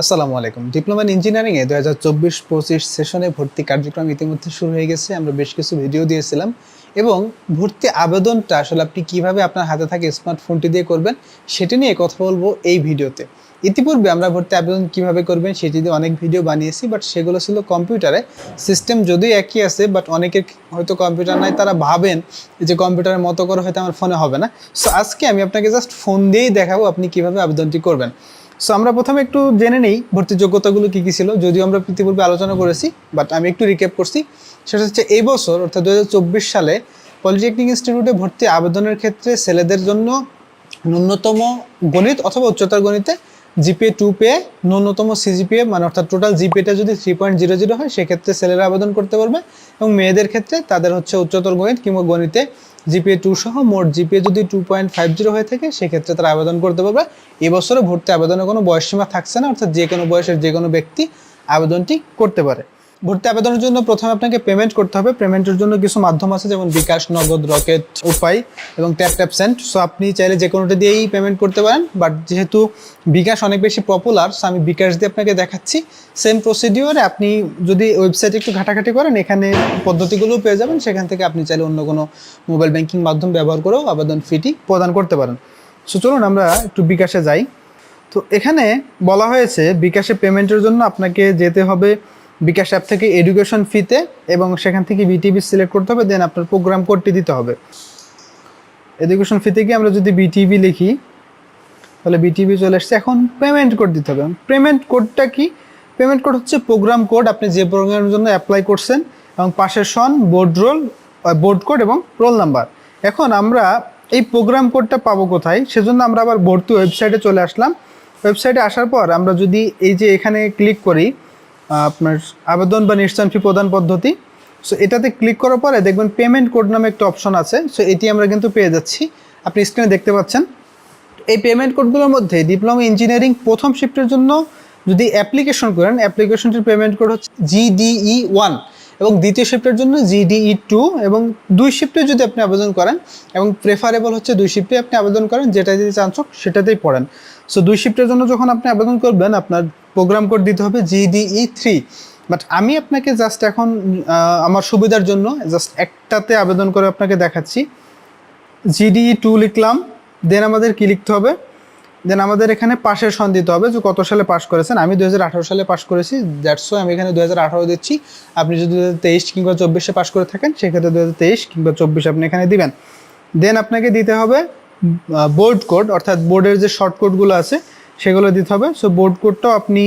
আসসালামু আলাইকুম। Diploma in ইঞ্জিনিয়ারিংয়ে দু হাজার চব্বিশ পঁচিশ সেশনে ভর্তি কার্যক্রম ইতিমধ্যে শুরু হয়ে গেছে। আমরা বেশ কিছু ভিডিও দিয়েছিলাম। এবং ভর্তি আবেদনটা আসলে আপনি কীভাবে আপনার হাতে থাকে স্মার্টফোনটি দিয়ে করবেন, সেটি নিয়ে কথা বলব এই ভিডিওতে ইতিপূর্বে আমরা ভর্তি আবেদন কীভাবে করবেন, সেটি দিয়ে অনেক ভিডিও বানিয়েছি বাট সেগুলো ছিল কম্পিউটারে সিস্টেম যদিও একই আছে বাট অনেকের হয়তো কম্পিউটার নাই, তারা ভাবেন যে কম্পিউটারের মতো করে হয়তো আমার ফোনে হবে না। সো আজকে আমি আপনাকে জাস্ট ফোন দিয়েই দেখাবো আপনি কীভাবে আবেদনটি করবেন। সো আমরা প্রথমে একটু জেনে নেই ভর্তি যোগ্যতাগুলো কী কী ছিল, যদিও আমরা ইতিপূর্বে আলোচনা করেছি বাট আমি একটু রিক্যাপ করছি। সেটা হচ্ছে এই বছর, অর্থাৎ দুহাজার চব্বিশ সালে পলিটেকনিক ইনস্টিটিউটে ভর্তি আবেদনের ক্ষেত্রে ছেলেদের জন্য ন্যূনতম গণিত অথবা উচ্চতর গণিতে জিপিএ টু পেয়ে ন্যূনতম সিজিপিএ মানে অর্থাৎ টোটাল জিপিএটা যদি থ্রি পয়েন্ট জিরো জিরো হয়, সেক্ষেত্রে ছেলেরা আবেদন করতে পারবে এবং মেয়েদের ক্ষেত্রে তাদের হচ্ছে উচ্চতর গণিত কিংবা গণিতে জিপিএ টু সহ মোট জিপিএ যদি টু পয়েন্ট ফাইভ জিরো হয়ে থাকে, সেক্ষেত্রে তারা আবেদন করতে পারবে। এবছরে ভর্তি আবেদনের কোনো বয়সসীমা থাকছে না, অর্থাৎ যে কোনো বয়সের যে কোনো ব্যক্তি আবেদনটি করতে পারে। ভর্তি আবেদনের জন্য প্রথমে আপনাকে পেমেন্ট করতে হবে। পেমেন্টের জন্য কিছু মাধ্যম আছে, যেমন বিকাশ, নগদ, রকেট, উপায় এবং ট্যাপ ট্যাপ সেন্ট সো আপনি চাইলে যে কোনোটা দিয়েই পেমেন্ট করতে পারেন। বাট যেহেতু বিকাশ অনেক বেশি পপুলার সো আমি বিকাশ দিয়ে আপনাকে দেখাচ্ছি। সেম প্রসিডিওরে আপনি যদি ওয়েবসাইটে একটু ঘাটাঘাটি করেন, এখানে পদ্ধতিগুলোও পেয়ে যাবেন। সেখান থেকে আপনি চাইলে অন্য কোনো মোবাইল ব্যাংকিং মাধ্যম ব্যবহার করেও আবেদন ফিটি প্রদান করতে পারেন। সো চলুন আমরা একটু বিকাশে যাই। তো এখানে বলা হয়েছে, বিকাশে পেমেন্টের জন্য আপনাকে যেতে হবে বিকাশ অ্যাপ থেকে এডুকেশন ফিতে এবং সেখান থেকে বিটিভি সিলেক্ট করতে হবে দেন আপনার প্রোগ্রাম কোডটি দিতে হবে। এডুকেশন ফিতে গিয়ে আমরা যদি বিটিভি লিখি, তাহলে বিটিভি চলে আসছে। এখন পেমেন্ট কোড দিতে হবে। পেমেন্ট কোডটা কি? পেমেন্ট কোড হচ্ছে প্রোগ্রাম কোড আপনি যে প্রোগ্রামের জন্য অ্যাপ্লাই করছেন, এবং পাশের সন বোর্ড রোল বোর্ড কোড এবং রোল নাম্বার এখন আমরা এই প্রোগ্রাম কোডটা পাবো কোথায়? সেজন্য আমরা আবার ভর্তি ওয়েবসাইটে চলে আসলাম। ওয়েবসাইটে আসার পর আমরা যদি এই যে এখানে ক্লিক করি আপনার আবেদন বা নিশ্চয়ন ফি প্রদান পদ্ধতি। সো এটাতে ক্লিক করার পরে দেখবেন পেমেন্ট কোড নামে একটা অপশন আছে। সো এটি আমরা কিন্তু পেয়ে যাচ্ছি। আপনি স্ক্রিনে দেখতে পাচ্ছেন। এই পেমেন্ট কোডগুলোর মধ্যে ডিপ্লোমা ইঞ্জিনিয়ারিং প্রথম শিফটের জন্য যদি অ্যাপ্লিকেশন করেন অ্যাপ্লিকেশনটির পেমেন্ট কোড হচ্ছে জিডিই ওয়ান এবং দ্বিতীয় শিফটের জন্য জিডিই টু এবং দুই শিফটে যদি আপনি আবেদন করেন এবং প্রেফারেবল হচ্ছে দুই শিফটে আপনি আবেদন করেন যেটা যদি চান্সক সেটাতেই পড়েন। সো দুই শিফটের জন্য যখন আপনি আবেদন করবেন, আপনার প্রোগ্রাম কোড দিতে হবে জিডিই থ্রি বাট আমি আপনাকে জাস্ট এখন আমার সুবিধার জন্য জাস্ট একটাতে আবেদন করে আপনাকে দেখাচ্ছি। জিডিই টু লিখলাম দেন আমাদের কি লিখতে হবে? দেন আমাদের এখানে পাশের সন দিতে হবে যে কত সালে পাস করেছেন। আমি দুই হাজার আঠেরো সালে পাস করেছি দ্যাটস আমি এখানে দু হাজার আঠারো দিচ্ছি। আপনি যদি দু কিংবা চব্বিশে পাস করে থাকেন, সেক্ষেত্রে দু কিংবা চব্বিশ আপনি এখানে দিবেন। দেন আপনাকে দিতে হবে বোর্ড কোড অর্থাৎ বোর্ডের যে শর্ট কোডগুলো আছে, সেগুলো দিতে হবে। সো বোর্ড কোডটাও আপনি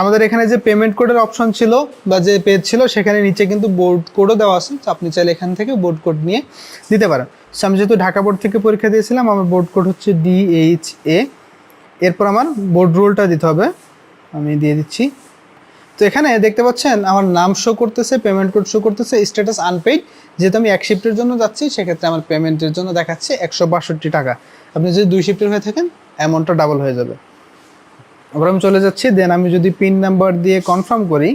আমাদের এখানে যে পেমেন্ট কোডের অপশন ছিল বা যে পেজ ছিল, সেখানে নিচে কিন্তু বোর্ড কোডও দেওয়া আছে। তো আপনি চাইলে এখান থেকে বোর্ড কোড নিয়ে দিতে পারেন। সো আমি যেহেতু ঢাকা বোর্ড থেকে পরীক্ষা দিয়েছিলাম, আমার বোর্ড কোড হচ্ছে ডিএইচ এ এরপর আমার বোর্ড রোলটা দিতে হবে। আমি দিয়ে দিচ্ছি। তো এখানে দেখতে পাচ্ছেন আমার নাম শো করতেছে পেমেন্ট কোড শো করতেছে স্ট্যাটাস আনপেইড যেহেতু আমি এক শিফটের জন্য যাচ্ছি, সেক্ষেত্রে আমার পেমেন্টের জন্য দেখাচ্ছে একশো বাষট্টি টাকা। আপনি যদি দুই শিফটের হয়ে থাকেন অ্যামাউন্টটা ডাবল হয়ে যাবে। ওরকম চলে যাচ্ছি দেন আমি যদি পিন নাম্বার দিয়ে কনফার্ম করি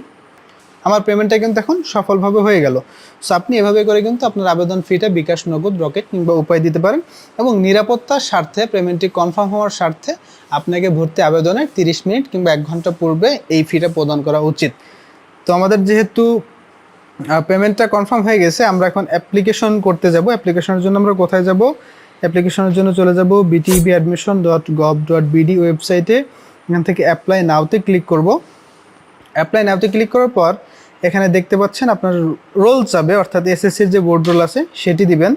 আমার পেমেন্টটা কিন্তু এখন সফলভাবে হয়ে গেল। সো আপনি এভাবে করে কিন্তু আপনার আবেদন ফিটা বিকাশ, নগদ রকেট কিংবা উপায় দিতে পারেন এবং নিরাপত্তার স্বার্থে পেমেন্টটি কনফার্ম হওয়ার স্বার্থে আপনাকে ভর্তি আবেদনের তিরিশ মিনিট কিংবা এক ঘণ্টা পূর্বে এই ফিটা প্রদান করা উচিত। তো আমাদের যেহেতু পেমেন্টটা কনফার্ম হয়ে গেছে, আমরা এখন অ্যাপ্লিকেশন করতে যাব। অ্যাপ্লিকেশনের জন্য আমরা কোথায় যাব? অ্যাপ্লিকেশনের জন্য চলে যাব BTB admission dot gov dot BD ওয়েবসাইটে এখান থেকে অ্যাপ্লাই নাওতে ক্লিক করব। অ্যাপ্লাই নাওতে ক্লিক করার পর এখানে দেখতে পাচ্ছেন আপনার রোল চাবে, অর্থাৎ এসএসসির যে বোর্ড রোল আছে, সেটি দিবেন।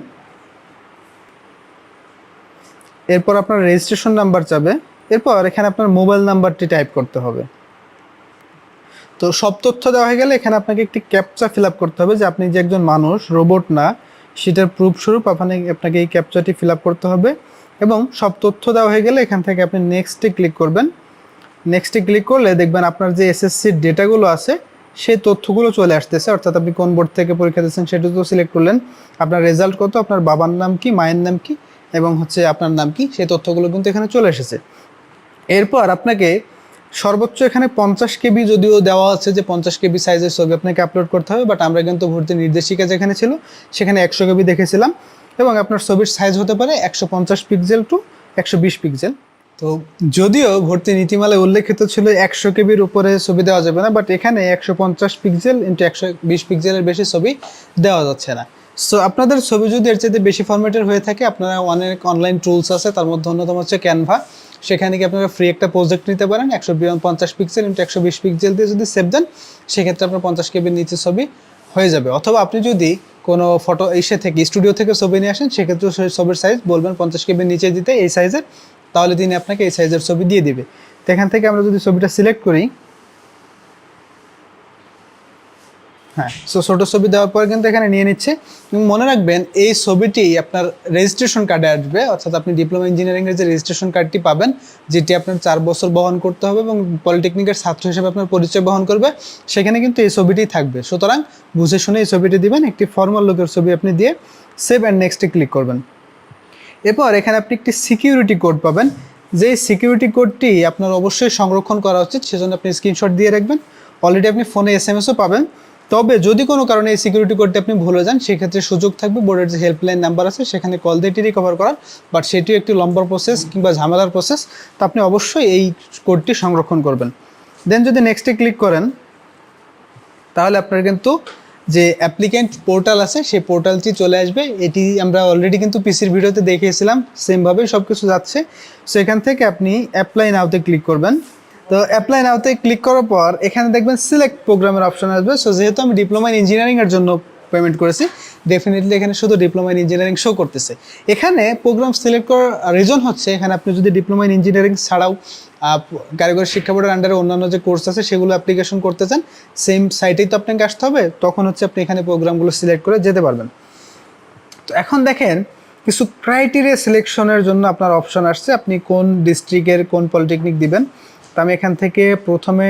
এরপর আপনার রেজিস্ট্রেশন নাম্বার চাবে, এরপর এখানে আপনার মোবাইল নাম্বারটি টাইপ করতে হবে। তো সব তথ্য দেওয়া হয়ে গেলে এখানে আপনাকে একটি ক্যাপচা ফিল করতে হবে, যে আপনি যে একজন মানুষ রোবট না, সেটার প্রুফ স্বরূপ আপনাকে এই ক্যাপচাটি ফিল করতে হবে। এবং সব তথ্য দেওয়া হয়ে গেলে এখান থেকে আপনি নেক্সটে ক্লিক করবেন। নেক্সটে ক্লিক করলে দেখবেন আপনার যে এসএসসির ডেটাগুলো আছে সেই তথ্যগুলো চলে আসতেছে, অর্থাৎ আপনি কোন বোর্ড থেকে পরীক্ষা দিচ্ছেন সেটা তো সিলেক্ট করলেন। আপনার রেজাল্ট কত, আপনার বাবার নাম কি, মায়ের নাম কি, এবং হচ্ছে আপনার নাম কি, সেই তথ্যগুলো কিন্তু এখানে চলে এসেছে। এরপর আপনাকে সর্বোচ্চ এখানে পঞ্চাশ কেবি যদিও দেওয়া আছে যে পঞ্চাশ কেবি সাইজের ছবি আপনাকে আপলোড করতে হবে বাট আমরা কিন্তু ভর্তি নির্দেশিকা যেখানে ছিল, সেখানে একশো কেবি দেখেছিলাম, এবং আপনার ছবির সাইজ হতে পারে একশো পঞ্চাশ পিক্সেল টু একশো বিশ পিক্সেল তো যদিও ভর্তি নীতিমালায় উল্লেখিত ছিল একশো কেবির উপরে ছবি দেওয়া যাবে না বাট এখানে একশো পঞ্চাশ পিক্সেল ইন্টু একশো বিশ পিক্সেলের বেশি ছবি দেওয়া যাচ্ছে না। সো আপনাদের ছবি যদি এর চাইতে বেশি ফরম্যাটের হয়ে থাকে, আপনারা অনেক অনলাইন টুলস আছে, তার মধ্যে অন্যতম হচ্ছে ক্যানভা সেখানে কি আপনারা ফ্রি একটা প্রজেক্ট নিতে পারেন, একশো পঞ্চাশ পিক্সেল ইন্টু একশো বিশ পিক্সেল দিয়ে যদি সেভ দেন, সেক্ষেত্রে আপনার পঞ্চাশ কেবির নিচে ছবি হয়ে যাবে। অথবা আপনি যদি কোনো ফটো এসে থেকে স্টুডিও থেকে ছবি নিয়ে আসেন সেক্ষেত্রে ছবির সাইজ বলবেন পঞ্চাশ কেবির নিচে দিতে, এই সাইজের তাহলে তিনি আপনাকে এই সাইজের ছবি দিয়ে দিবে। তো এখান থেকে আমরা যদি ছবিটা সিলেক্ট করি হ্যাঁ সো ছোটো ছবি দেওয়ার পর কিন্তু এখানে নিয়ে নিচ্ছে। মনে রাখবেন, এই ছবিটি আপনার রেজিস্ট্রেশন কার্ডে আসবে, অর্থাৎ আপনি ডিপ্লোমা ইঞ্জিনিয়ারিংয়ের যে রেজিস্ট্রেশন কার্ডটি পাবেন, যেটি আপনার চার বছর বহন করতে হবে এবং পলিটেকনিকের ছাত্র হিসেবে আপনার পরিচয় বহন করবে, সেখানে কিন্তু এই ছবিটি থাকবে। সুতরাং বুঝে শুনে এই ছবিটি দিবেন, একটি ফর্মাল লোকের ছবি আপনি দিয়ে সেভ অ্যান্ড নেক্সটে ক্লিক করবেন। এরপর এখানে আপনি একটি সিকিউরিটি কোড পাবেন। যে সিকিউরিটি কোডটি আপনার অবশ্যই সংরক্ষণ করা উচিত, সেজন্য আপনি স্ক্রিনশট দিয়ে রাখবেন। অলরেডি আপনি ফোনে এস এম এসও পাবেন। তবে যদি কোনো কারণে এই সিকিউরিটি কোডটি আপনি ভুলে যান, সেক্ষেত্রে সুযোগ থাকবে। বোর্ডের যে হেল্পলাইন নাম্বার আছে, সেখানে কল দিয়ে এটি রিকভার করার। বাট সেটিও একটি লম্বা প্রসেস কিংবা ঝামেলার প্রসেস তো আপনি অবশ্যই এই কোডটি সংরক্ষণ করবেন। দেন যদি নেক্সটে ক্লিক করেন, তাহলে আপনার কিন্তু যে অ্যাপ্লিক্যান্ট পোর্টাল আছে, সেই পোর্টালটি চলে আসবে। এটি আমরা অলরেডি কিন্তু পিসির ভিডিওতে দেখিয়েছিলাম সেমভাবে সব কিছু যাচ্ছে। সো এখান থেকে আপনি অ্যাপ্লাই নাওতে ক্লিক করবেন। তো অ্যাপ্লাই নাওতে ক্লিক করার পর, এখানে দেখবেন সিলেক্ট প্রোগ্রামের অপশন আসবে। সো যেহেতু আমি ডিপ্লোমা ইন ইঞ্জিনিয়ারিংয়ের জন্য পেমেন্ট করেছি ডেফিনেটলি এখানে শুধু ডিপ্লোমা ইন ইঞ্জিনিয়ারিং শো করতেছে। এখানে প্রোগ্রাম সিলেক্ট করার রিজন হচ্ছে, এখানে আপনি যদি ডিপ্লোমা ইন ইঞ্জিনিয়ারিং ছাড়াও কারিগরি শিক্ষা বোর্ডের আন্ডারে অন্যান্য যে কোর্স আছে, সেগুলো অ্যাপ্লিকেশন করতে চান সেম সাইটেই তো আপনাকে আসতে হবে, তখন হচ্ছে আপনি এখানে প্রোগ্রামগুলো সিলেক্ট করে যেতে পারবেন। তো এখন দেখেন, কিছু ক্রাইটেরিয়া সিলেকশনের জন্য আপনার অপশন আসছে, আপনি কোন ডিস্ট্রিক্টের কোন পলিটেকনিক দিবেন। তো আমি এখান থেকে প্রথমে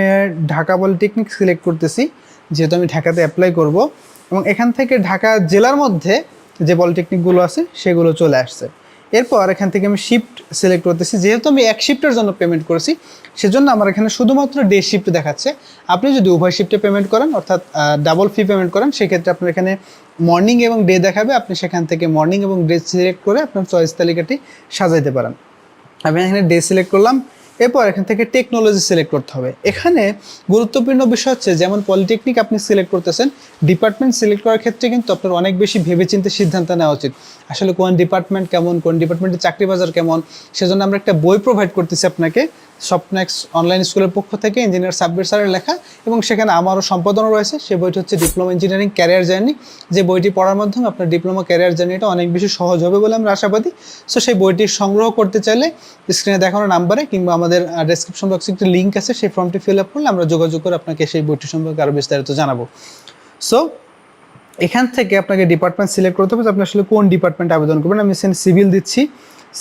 ঢাকা পলিটেকনিক সিলেক্ট করতেছি, যেহেতু আমি ঢাকাতে অ্যাপ্লাই করব। এবং এখান থেকে ঢাকা জেলার মধ্যে যে পলিটেকনিকগুলো আছে, সেগুলো চলে আসছে। এরপর এখান থেকে আমি শিফট সিলেক্ট করতেছি। যেহেতু আমি এক শিফটের জন্য পেমেন্ট করেছি, সেজন্য আমার এখানে শুধুমাত্র ডে শিফট দেখাচ্ছে। আপনি যদি উভয় শিফটে পেমেন্ট করেন, অর্থাৎ ডাবল ফি পেমেন্ট করেন, সেক্ষেত্রে আপনার এখানে মর্নিং এবং ডে দেখাবে। আপনি সেখান থেকে মর্নিং এবং ডে সিলেক্ট করে আপনার চয়েস তালিকাটি সাজাইতে পারেন। আমি এখানে ডে সিলেক্ট করলাম। এরপর এখান থেকে টেকনোলজি সিলেক্ট করতে হবে। এখানে গুরুত্বপূর্ণ বিষয় হচ্ছে, যেমন পলিটেকনিক আপনি সিলেক্ট করতেছেন ডিপার্টমেন্ট সিলেক্ট করার ক্ষেত্রে কিন্তু আপনার অনেক বেশি ভেবেচিন্তে সিদ্ধান্ত নেওয়া উচিত। আসলে কোন ডিপার্টমেন্ট কেমন, কোন ডিপার্টমেন্টের চাকরি বাজার কেমন, সেজন্য আমরা একটা বই প্রোভাইড করতেছি আপনাকে। স্বপ্নেক্স অনলাইন স্কুলের পক্ষ থেকে ইঞ্জিনিয়ার সাব্বির স্যারের লেখা এবং সেখানে আমারও সম্পাদনও রয়েছে। সেই বইটি হচ্ছে ডিপ্লোমা ইঞ্জিনিয়ারিং ক্যারিয়ার জার্নি যে বইটি পড়ার মাধ্যমে আপনার ডিপ্লোমা ক্যারিয়ার জার্নিটা অনেক বেশি সহজ হবে বলে আমরা আশাবাদী। সো সেই বইটি সংগ্রহ করতে চাইলে স্ক্রিনে দেখানো নাম্বারে কিংবা আমাদের ডেসক্রিপশন বক্সে একটি লিঙ্ক আছে, সেই ফর্মটি ফিল আপ করলে আমরা যোগাযোগ করে আপনাকে সেই বইটি সম্পর্কে আরও বিস্তারিত জানাব। সো এখান থেকে আপনাকে ডিপার্টমেন্ট সিলেক্ট করতে হবে যে আপনি আসলে কোন ডিপার্টমেন্টে আবেদন করবেন। আমি সেখানে সিভিল দিচ্ছি।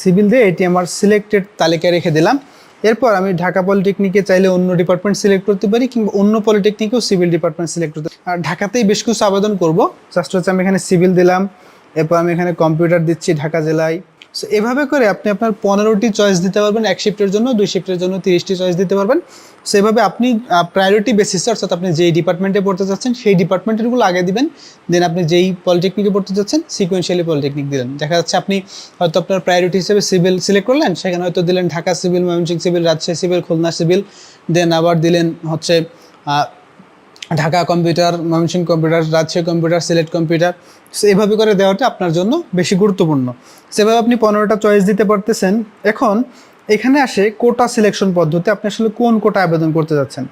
সিভিল দিয়ে এটি আমার সিলেক্টেড তালিকায় রেখে দিলাম। এরপর আমি ঢাকা পলিটেকনিকে চাইলে অন্য ডিপার্টমেন্ট সিলেক্ট করতে পারি কিংবা অন্য পলিটেকনিকেও সিভিল ডিপার্টমেন্ট সিলেক্ট করতে আর ঢাকাতেই বেশ কিছু আবেদন করব। জাস্ট হচ্ছে আমি এখানে সিভিল দিলাম, এরপর আমি এখানে কম্পিউটার দিচ্ছি ঢাকা জেলায়। সো এভাবে করে আপনি আপনার পনেরোটি চয়েস দিতে পারবেন, এক শিফটের জন্য, দুই শিফটের জন্য তিরিশটি চয়েস দিতে পারবেন। সেভাবে আপনি প্রায়োরিটি বেসিসে অর্থাৎ আপনি যেই ডিপার্টমেন্টে পড়তে চাচ্ছেন সেই ডিপার্টমেন্টেরগুলো আগে দিবেন দেন আপনি যেই পলিটেকনিকে পড়তে চাচ্ছেন সিকোয়েন্সিয়ালি পলিটেকনিক দিলেন। দেখা যাচ্ছে আপনি হয়তো আপনার প্রায়োরিটি হিসেবে সিভিল সিলেক্ট করলেন, সেখানে হয়তো দিলেন Dhaka civil Mymensingh civil Rajshahi civil Khulna civil দেন আবার দিলেন হচ্ছে Dhaka computer, Mymensingh computer Rajshahi computer, Sylhet computer. So এভাবে করে দেওয়াটা আপনার জন্য বেশি গুরুত্বপূর্ণ। সেভাবে আপনি পনেরোটা চয়েস দিতে পারতেছেন। এখন এখানে আসে কোটা সিলেকশন পদ্ধতি, আপনি আসলে কোন কোটা আবেদন করতে যাচ্ছেন?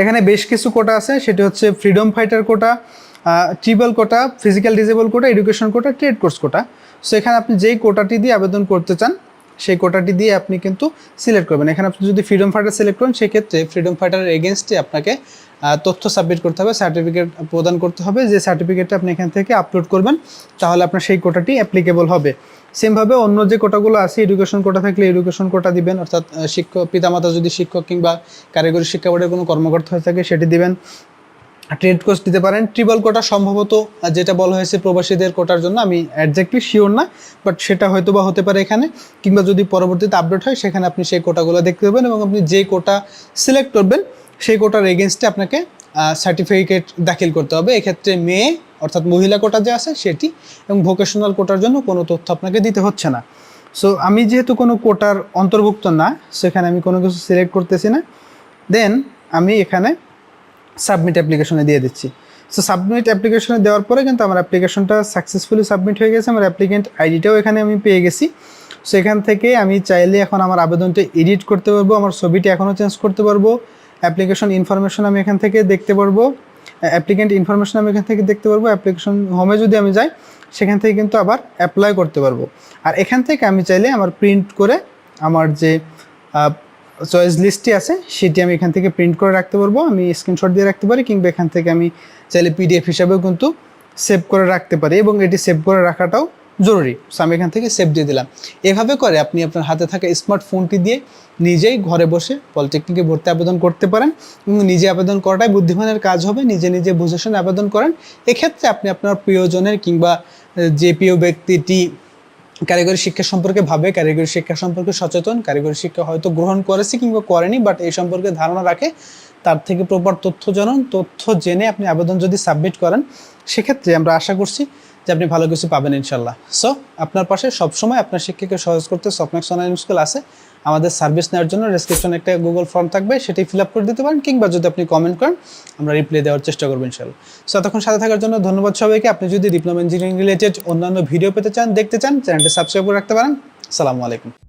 এখানে বেশ কিছু কোটা আছে, সেটি হচ্ছে freedom fighter quota tribal quota physical disable quota education quota trade course quota so এখানে আপনি যেই কোটাটি দিয়ে আবেদন করতে চান সেই কোটাটি দিয়ে আপনি কিন্তু সিলেক্ট করবেন। এখানে আপনি যদি ফ্রিডম ফাইটার সিলেক্ট করেন, সেক্ষেত্রে ফ্রিডম ফাইটারের এগেনস্টে আপনাকে তথ্য সাবমিট করতে হবে সার্টিফিকেট প্রদান করতে হবে। যে সার্টিফিকেটটা আপনি এখান থেকে আপলোড করবেন, তাহলে আপনার সেই কোটাটি অ্যাপ্লিকেবল হবে। সেমভাবে অন্য যে কোটাগুলো আছে এডুকেশন কোটা থাকলে এডুকেশন কোটা দিবেন, অর্থাৎ শিক্ষক, পিতামাতা যদি শিক্ষক কিংবা কারিগরি শিক্ষা বোর্ডের কোনো কর্মকর্তা হয়ে থাকে, সেটি দিবেন। ট্রেড কোর্স দিতে পারেন। ট্রিপল কোটা সম্ভবত যেটা বলা হয়েছে প্রবাসীদের কোটার জন্য, আমি একজ্যাক্টলি শিওর না বাট সেটা হয়তো বা হতে পারে এখানে, কিংবা যদি পরবর্তীতে আপডেট হয়, সেখানে আপনি সেই কোটাগুলো দেখতে পাবেন এবং আপনি যে কোটা সিলেক্ট করবেন, সেই কোটার এগেনস্টে আপনাকে সার্টিফিকেট দাখিল করতে হবে। এক্ষেত্রে মেয়ে, অর্থাৎ মহিলা কোটা যে আছে, সেটি, এবং ভোকেশনাল কোটার জন্য কোনো তথ্য আপনাকে দিতে হচ্ছে না। সো আমি যেহেতু কোনো কোটার অন্তর্ভুক্ত না, সেখানে আমি কোনো কিছু সিলেক্ট করতেছি না। দেন আমি এখানে সাবমিট অ্যাপ্লিকেশনে দিয়ে দিচ্ছি। সো সাবমিট অ্যাপ্লিকেশনে দেওয়ার পরে কিন্তু আমার অ্যাপ্লিকেশনটা সাকসেসফুলি সাবমিট হয়ে গেছে। আমার অ্যাপ্লিকেন্ট আইডিটাও এখানে আমি পেয়ে গেছি। সো এখান থেকে আমি চাইলে এখন আমার আবেদনটা এডিট করতে পারব, আমার ছবিটি এখনও চেঞ্জ করতে পারব। অ্যাপ্লিকেশন ইনফরমেশন আমি এখান থেকে দেখতে পারব। অ্যাপ্লিকেন্ট ইনফরমেশন আমি এখান থেকে দেখতে পারব। অ্যাপ্লিকেশন হোমে যদি আমি যাই, সেখান থেকে কিন্তু আবার অ্যাপ্লাই করতে পারব। আর এখান থেকে আমি চাইলে আমার প্রিন্ট করে আমার যে চয়েস লিস্টটি আছে সেটি আমি এখান থেকে প্রিন্ট করে রাখতে পারব। আমি স্ক্রিনশট দিয়ে রাখতে পারি, কিংবা এখান থেকে আমি চাইলে পিডিএফ হিসাবেও কিন্তু সেভ করে রাখতে পারি এবং এটি সেভ করে রাখাটাও জরুরি। সো আমি এখান থেকে সেভ দিয়ে দিলাম। এভাবে করে আপনি আপনার হাতে থাকা স্মার্টফোনটি দিয়ে নিজেই ঘরে বসে পলিটেকনিকে ভর্তি আবেদন করতে পারেন এবং নিজে আবেদন করাটাই বুদ্ধিমানের কাজ হবে। নিজে নিজে বুঝে শুনে আবেদন করেন। এক্ষেত্রে আপনি আপনার প্রিয়জনের কিংবা যে প্রিয় ব্যক্তিটি কারিগরি শিক্ষা সম্পর্কে ভাবে কারিগরি শিক্ষা সম্পর্কে সচেতন কারিগরি শিক্ষা হয়তো গ্রহণ করেছে কিংবা করেনি বাট এই সম্পর্কে ধারণা রাখে, তার থেকে প্রপার তথ্য জানান তথ্য জেনে আপনি আবেদন যদি সাবমিট করেন, সেক্ষেত্রে আমরা আশা করছি যে আপনি ভালো কিছু পাবেন ইনশাল্লাহ। সো আপনার পাশে সবসময় আপনার শিক্ষাকে সহজ করতে স্বপ্নাক্স অনলাইন স্কুল আছে। আমাদের সার্ভিস নেওয়ার জন্য ডিসক্রিপশনে একটা গুগল ফর্ম থাকবে, সেটি ফিল আপ করে দিতে পারেন, কিংবা যদি আপনি কমেন্ট করেন, আমরা রিপ্লাই দেওয়ার চেষ্টা করব ইনশাল্লাহ। সো এতক্ষণ সাথে থাকার জন্য ধন্যবাদ সবাইকে। আপনি যদি ডিপ্লোমা ইঞ্জিনিয়ারিং রিলেটেড অন্যান্য ভিডিও পেতে চান, দেখতে চান চ্যানেলটি সাবস্ক্রাইব করে রাখতে পারেন। সালামু আলাইকুম।